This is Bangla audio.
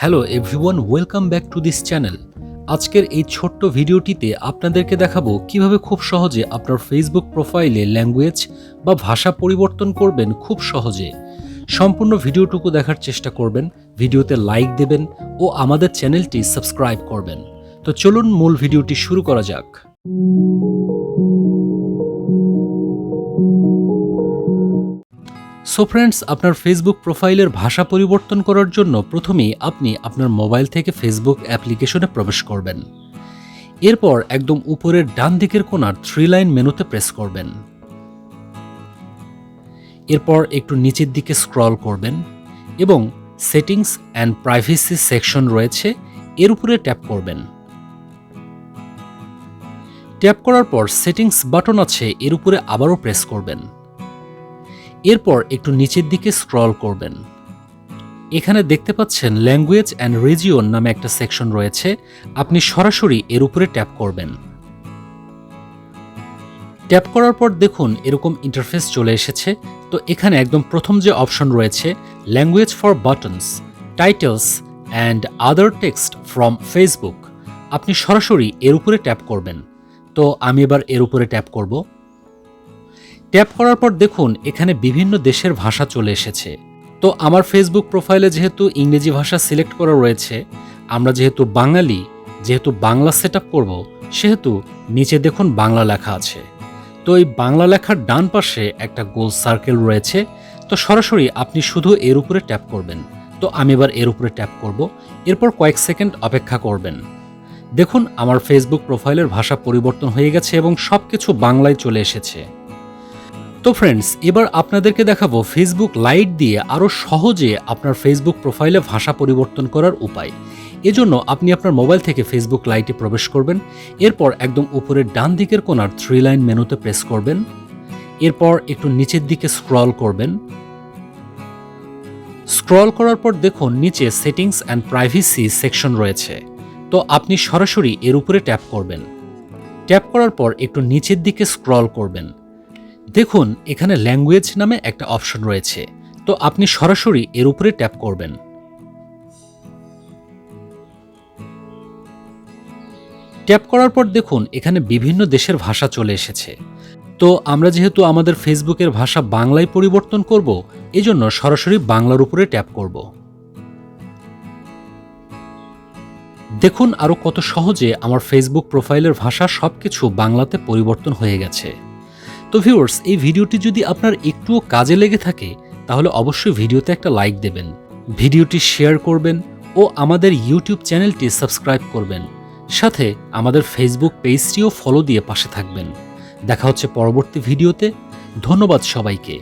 Hello everyone welcome back to this channel আজকের এই ছোট্ট ভিডিওটিতে আপনাদেরকে দেখাবো কীভাবে খুব সহজে আপনার ফেসবুক প্রোফাইলে ল্যাঙ্গুয়েজ বা ভাষা পরিবর্তন করবেন খুব সহজে। সম্পূর্ণ ভিডিওটুকু দেখার চেষ্টা করবেন, ভিডিওতে লাইক দেবেন ও আমাদের চ্যানেলটি সাবস্ক্রাইব করবেন। তো চলুন মূল ভিডিওটি শুরু করা যাক। সো ফ্রেন্ডস আপনার ফেসবুক প্রোফাইলের ভাষা পরিবর্তন করার জন্য প্রথমেই আপনি আপনার মোবাইল থেকে ফেসবুক অ্যাপ্লিকেশনে প্রবেশ করবেন। এরপর একদম উপরের ডান দিকের কোণার থ্রি লাইন মেনুতে প্রেস করবেন। এরপর একটু নিচের দিকে স্ক্রল করবেন এবং সেটিংস অ্যান্ড প্রাইভেসি সেকশন রয়েছে, এর উপরে ট্যাপ করবেন। ট্যাপ করার পর সেটিংস বাটন আছে, এর উপরে আবারও প্রেস করবেন। এরপর একটু নিচের দিকে স্ক্রল করবেন। এখানে দেখতে পাচ্ছেন ল্যাঙ্গুয়েজ অ্যান্ড রিজিয়ন নামে একটা সেকশন রয়েছে। আপনি সরাসরি এর উপরে ট্যাপ করবেন। ট্যাপ করার পর দেখুন এরকম ইন্টারফেস চলে এসেছে। তো এখানে একদম প্রথম যে অপশন রয়েছে language for buttons titles and other text from Facebook আপনি সরাসরি এর উপরে ট্যাপ করবেন। তো আমি এবার এর উপরে ট্যাপ করব। ট্যাপ করার পর দেখুন, এখানে বিভিন্ন দেশের ভাষা চলে এসেছে। তো আমার ফেসবুক প্রোফাইলে যেহেতু ইংরেজি ভাষা সিলেক্ট করা রয়েছে, আমরা যেহেতু বাঙালি, যেহেতু বাংলা সেট আপ করব, সেহেতু নিচে দেখুন বাংলা লেখা আছে। তো এই বাংলা লেখার ডান পাশে একটা গোল সার্কেল রয়েছে। তো সরাসরি আপনি শুধু এর উপরে ট্যাপ করবেন। তো আমি এবার এর উপরে ট্যাপ করব। এরপর কয়েক সেকেন্ড অপেক্ষা করবেন। দেখুন, আমার ফেসবুক প্রোফাইলের ভাষা পরিবর্তন হয়ে গেছে এবং সব কিছু বাংলায় চলে এসেছে। তো ফ্রেন্ডস এবার আপনাদেরকে দেখাবো ফেসবুক লাইট দিয়ে আরও সহজে আপনার ফেসবুক প্রোফাইলে ভাষা পরিবর্তন করার উপায়। এজন্য আপনি আপনার মোবাইল থেকে ফেসবুক লাইটে প্রবেশ করবেন, এরপর একদম উপরের ডান দিকের কোণার থ্রি লাইন মেনুতে প্রেস করবেন, এরপর একটু নিচের দিকে স্ক্রল করবেন। স্ক্রল করার পর দেখুন নিচে সেটিংস অ্যান্ড প্রাইভেসি সেকশন রয়েছে, তো আপনি সরাসরি এর উপরে ট্যাপ করবেন। ট্যাপ করার পর একটু নিচের দিকে স্ক্রল করবেন। দেখুন, এখানে ল্যাঙ্গুয়েজ নামে একটা অপশন রয়েছে। তো আপনি সরাসরি এর উপরে ট্যাপ করবেন। ট্যাপ করার পর দেখুন, এখানে বিভিন্ন দেশের ভাষা চলে এসেছে। তো আমরা যেহেতু আমাদের ফেসবুকের ভাষা বাংলায় পরিবর্তন করব, এজন্য সরাসরি বাংলার উপরে ট্যাপ করব। দেখুন আরও কত সহজে আমার ফেসবুক প্রোফাইলের ভাষা সবকিছু বাংলাতে পরিবর্তন হয়ে গেছে। তো ভিউয়ার্স এই ভিডিওটি যদি আপনার একটুও কাজে লেগে থাকে, তাহলে অবশ্যই ভিডিওতে একটা লাইক দেবেন, ভিডিওটি শেয়ার করবেন ও আমাদের ইউটিউব চ্যানেলটি সাবস্ক্রাইব করবেন। সাথে আমাদের ফেসবুক পেজটিও ফলো দিয়ে পাশে থাকবেন। দেখা হচ্ছে পরবর্তী ভিডিওতে। ধন্যবাদ সবাইকে।